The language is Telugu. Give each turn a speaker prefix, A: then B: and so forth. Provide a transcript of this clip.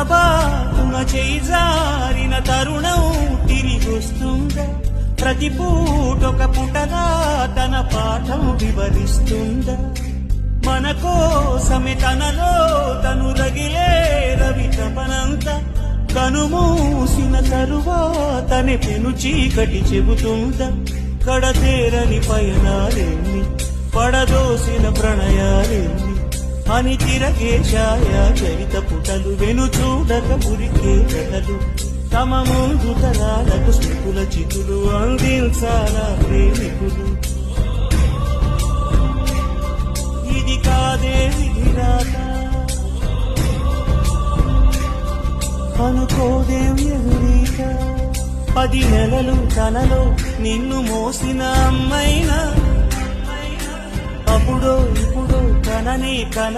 A: పొరపాటున చేజారిన తరుణం తిరిగొస్తుందా. ప్రతి పూటొక పుటగా తన పాఠం వివరిస్తుందా. మన కోసమే తనలో తను రగిలే రవి తపనంత కనుమూసిన తరువాతనే పెను చీకటి చెబుతుందా. కడతేరని పయనాలేమి పడదోసిన ప్రణయాలేమి. అని తిరగే ఛాయ చరిత పుటలు వెను చూడక పురికే కథలు. తమ ముందు తరాలకు స్మృతుల చితులు అందించాలా ప్రేమికులు. ఇది కాదే విధిరాత అనుకోదేం ఎదురీక. పది నెలలు తనలో నిన్ను మోసిన అమ్మైనా. అప్పుడో ఇప్పుడు కననే కన